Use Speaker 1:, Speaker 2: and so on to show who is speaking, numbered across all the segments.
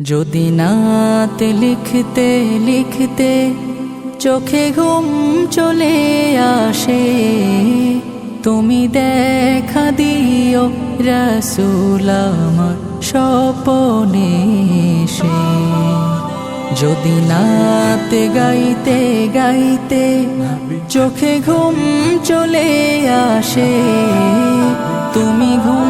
Speaker 1: যদি নাতে লিখতে লিখতে চোখে ঘুম চলে আসে, তুমি দেখা দিও রসুল স্বপনে সে যদি নাতে গাইতে গাইতে চোখে ঘুম চলে আসে, তুমি ঘুম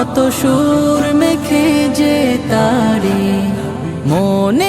Speaker 1: কত সুর মেখে যে তারে। মনে